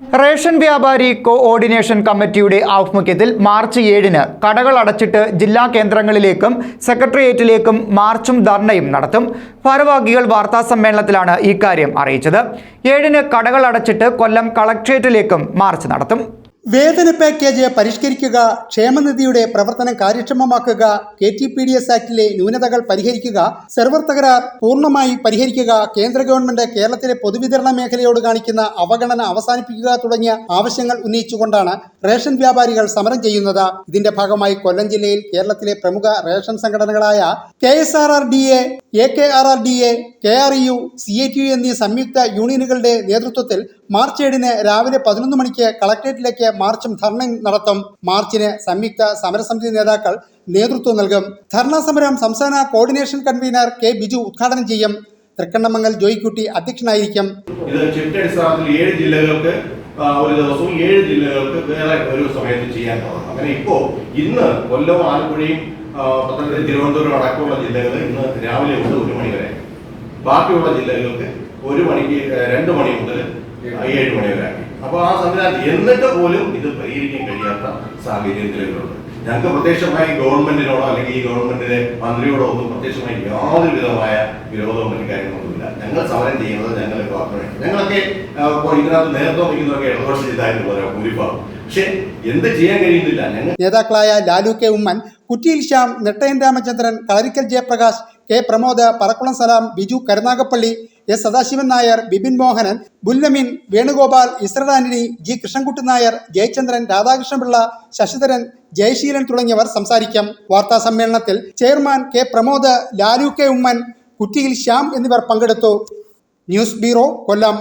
Ration വ്യാപാരി coordination കമ്മിറ്റിയുടെ ആഭിമുഖ്യത്തിൽ മാർച്ച് ഏഴിന് കടകൾ അടച്ചിട്ട് ജില്ലാ കേന്ദ്രങ്ങളിലേക്കും സെക്രട്ടേറിയറ്റിലേക്കും മാർച്ചും ധർണയും നടത്തും. ഭാരവാഹികൾ വാർത്താ സമ്മേളനത്തിലാണ് ഇക്കാര്യം അറിയിച്ചത്. ഏഴിന് കടകൾ അടച്ചിട്ട് കൊല്ലം കളക്ട്രേറ്റിലേക്കും മാർച്ച് നടത്തും. വേതന പാക്കേജ് പരിഷ്കരിക്കുക ക്ഷേമനിധിയുടെ പ്രവർത്തനം കാര്യക്ഷമമാക്കുക K T P D S ആക്ടിലെ ന്യൂനതകൾ പരിഹരിക്കുക സെർവർ തകരാർ പൂർണമായി പരിഹരിക്കുക കേന്ദ്ര ഗവൺമെന്റ് കേരളത്തിലെ പൊതുവിതരണ മേഖലയോട് കാണിക്കുന്ന അവഗണന അവസാനിപ്പിക്കുക തുടങ്ങിയ ആവശ്യങ്ങൾ ഉന്നയിച്ചുകൊണ്ടാണ് റേഷൻ വ്യാപാരികൾ സമരം ചെയ്യുന്നത്. ഇതിന്റെ ഭാഗമായി കൊല്ലം ജില്ലയിൽ കേരളത്തിലെ പ്രമുഖ ration സംഘടനകളായ K S R R D A A K R R D A K R U C I T U എന്നീ സംയുക്ത യൂണിയനുകളുടെ നേതൃത്വത്തിൽ മാർച്ച് ഏഴിന് രാവിലെ പതിനൊന്ന് മണിക്ക് കളക്ടറേറ്റിലേക്ക് മാർച്ചും ധർണയും നടത്തും. മാർച്ചിന് സംയുക്ത സമരസമിതി നേതാക്കൾ നേതൃത്വം നൽകും. ധർണാ സമരം സംസ്ഥാന കോർഡിനേഷൻ കൺവീനർ കെ ബിജു ഉദ്ഘാടനം ചെയ്യും. തൃക്കണ്ണമംഗൽ ജോയിക്കുട്ടി അധ്യക്ഷനായിരിക്കും. ഏഴ് ജില്ലകൾക്ക് ഒരു ദിവസവും ഏഴ് ജില്ലകൾക്ക് വേറെ ഒരു സമയത്ത് ചെയ്യാൻ തുടങ്ങും അങ്ങനെ ഇപ്പോ ഇന്ന് കൊല്ലവും ആലപ്പുഴയും പത്തനംതിട്ട തിരുവനന്തപുരം അടക്കമുള്ള ജില്ലകൾ ഇന്ന് രാവിലെ മുതൽ ഒരു മണി വരെ. ബാക്കിയുള്ള ജില്ലകൾക്ക് ഒരു മണിക്ക് രണ്ട് മണി മുതൽ ഏഴ് മണി വരെ ആക്കി. അപ്പൊ ആ സംവിധാനം എന്നിട്ട് പോലും ഇത് പരിഹരിക്കാൻ കഴിയാത്ത സാഹചര്യത്തിലുണ്ട്. ഞങ്ങൾക്ക് പ്രത്യക്ഷമായി ഗവൺമെന്റിനോടോ അല്ലെങ്കിൽ ഈ ഗവൺമെന്റിന്റെ മന്ത്രിയോടോ ഒന്നും പ്രത്യക്ഷമായി യാതൊരു വിധമായ വിരോധവും മറ്റു കാര്യങ്ങളൊന്നുമില്ല. ഞങ്ങൾ സമരം ചെയ്യുന്നത് ഞങ്ങളുടെ ഗവൺമെന്റ് ഞങ്ങളൊക്കെ ഇതിനകത്ത് നേതൃത്വം വയ്ക്കുന്നതൊക്കെ ഇടതുപക്ഷ ചെയ്തായിരുന്നു പറയാം ഭൂരിഭാഗം. പക്ഷെ എന്ത് ചെയ്യാൻ കഴിയുന്നില്ല. ഞങ്ങൾ നേതാക്കളായ Lalu K Oommen Kuttiyil Shyam Nettayan Ramachandran Kalarikkal Jayaprakash K Pramod Parakkulam Salam Biju Karunagappally S Sadasivan Nair Bipin Mohanan ബുല്ലമിൻ Venugopal ഇസ്രദാനിനി ജി കൃഷ്ണൻകുട്ടി നായർ ജയചന്ദ്രൻ രാധാകൃഷ്ണപിള്ള ശശിധരൻ ജയശീലൻ തുടങ്ങിയവർ സംസാരിക്കും. വാർത്താ സമ്മേളനത്തിൽ chairman K Pramod Lalu K Oommen Kuttiyil Shyam എന്നിവർ പങ്കെടുത്തു. News bureau Kollam.